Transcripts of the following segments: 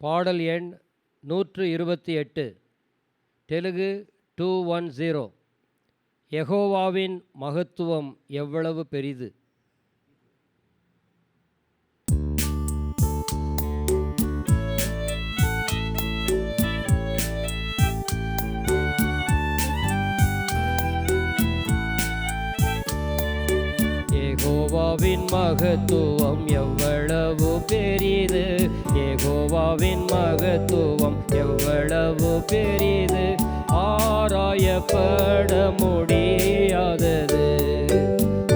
பாடல் எண் நூற்று இருபத்தி எட்டு. தெலுங்கு டூ ஒன் ஜீரோ எகோவாவின் மகத்துவம் எவ்வளவு பெரிது? யெகோவாவின் மகத்துவம் எவ்வளவு பெரிது ஏகோவாவின் மகத்துவம் எவ்வளவு பெரிது ஆராயப்பட முடியாதது.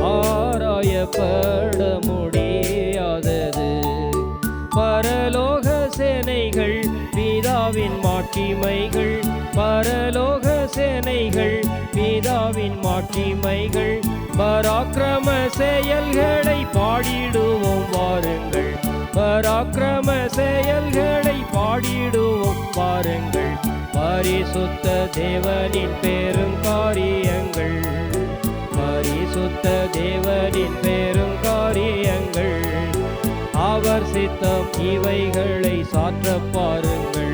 ஆராயப்பட முடியாதது. பரலோக சேனைகள் பிதாவின் மாட்சிமைகள். பரலோக சேனைகள் பிதாவின் மாட்சிமைகள். பராக்கிரம செயல்களை பாடிடுவோம் வாருங்கள். பராக்கிரம செயல்களை பாடிடுவோம் வாருங்கள். பரிசுத்த தேவனின் பெருங்காரியங்கள் பரிசுத்த தேவனின் பெருங்காரியங்கள் அவர் சித்தம் இவைகளை சாற்ற பாருங்கள்.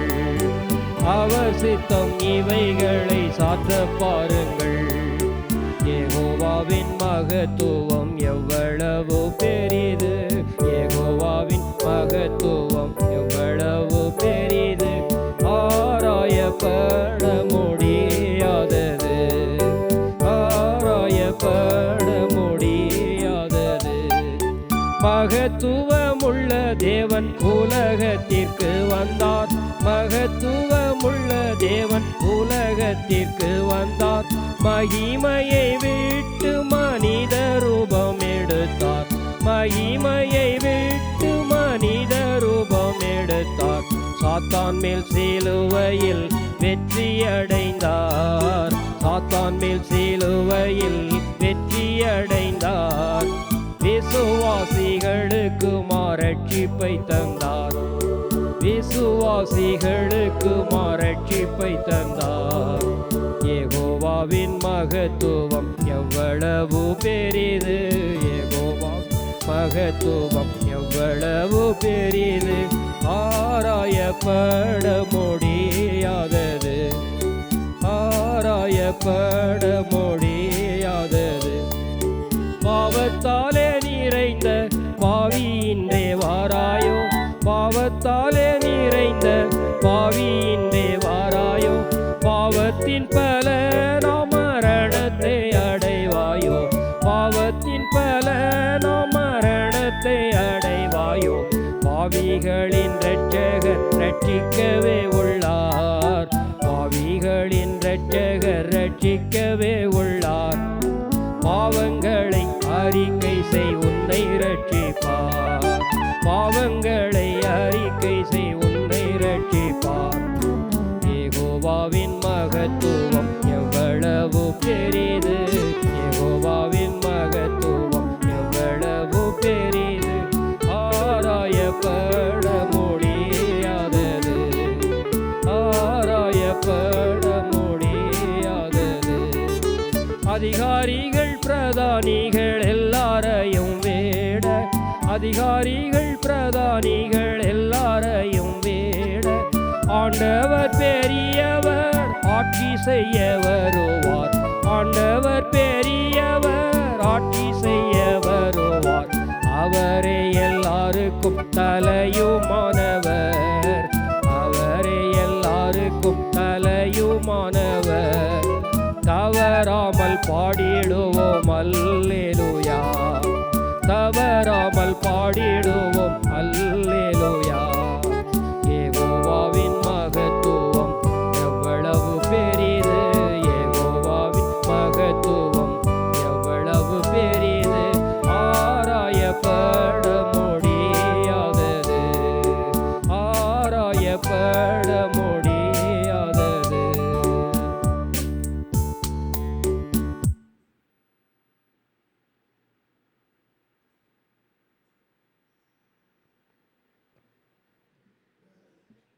அவர் சித்தம் இவைகளை சாற்ற பாருங்கள் தத்துவம் எவ்வளவு பெரிது? ஆராயப்பட முடியாதது ஆராயப்பட முடியாதது மகத்துவமுள்ள தேவன் உலகத்திற்கு வந்தார். மகத்துவமுள்ள தேவன் உலகத்திற்கு வந்தார். மகிமையை விட்டு மனித ரூபம் எடுத்தார். மகிமையை விட்டு சாத்தான் மேல் சிலுவையில் வெற்றி அடைந்தார் சாத்தான் மேல் சிலுவையில் வெற்றியடைந்தார். விசுவாசிகளுக்கு மாரட்சிப்பை தந்தார். விசுவாசிகளுக்கு மாரட்சிப்பை தந்தார். ஏகோவாவின் மகத்துவம் எவ்வளவு பெரிது ஏகோவா மகத்துவம் எவ்வளவு பெரிது ஆராயப்பட முடியாதது ஆராயப்பட முடியாதது பாவத்தாலே நிறைந்த பாவியின்றே வாராயோ. பாவத்தாலே நிறைந்த பாவியின்றே வாராயோ. பாவத்தின் பல நாம பாவிகளின் இரட்சகர் ரட்சிக்கவே உள்ளார். பாவிகளின் இரட்சகர் ரட்சிக்கவே உள்ளார். பாவங்களை அறிக்கை செய் உன்னை ரட்சிப்பார் பாவங்களை அறிக்கை செய் உன்னை ரட்சிப்பார் ஏகோவாவின் மகத்துவம் எவ்வளவு பெரிது ஏகோவாவின் அதிகாரிகள் பிரதானிகள் எல்லாரையும் வேட. அதிகாரிகள் பிரதானிகள் எல்லாரையும் வேட. ஆண்டவர் பெரியவர் ஆட்சி செய்ய வருவார் ஆண்டவர் பெரியவர் ஆட்சி செய்ய வருவார் அவரே எல்லாருக்கும் தலையுமானவர். அவரே எல்லாருக்கும் தலையுமானவர். பாடிடுவோம் அல்லேலுயா. தவறாமல் பாடிடுவோம் அல்லேலுயா.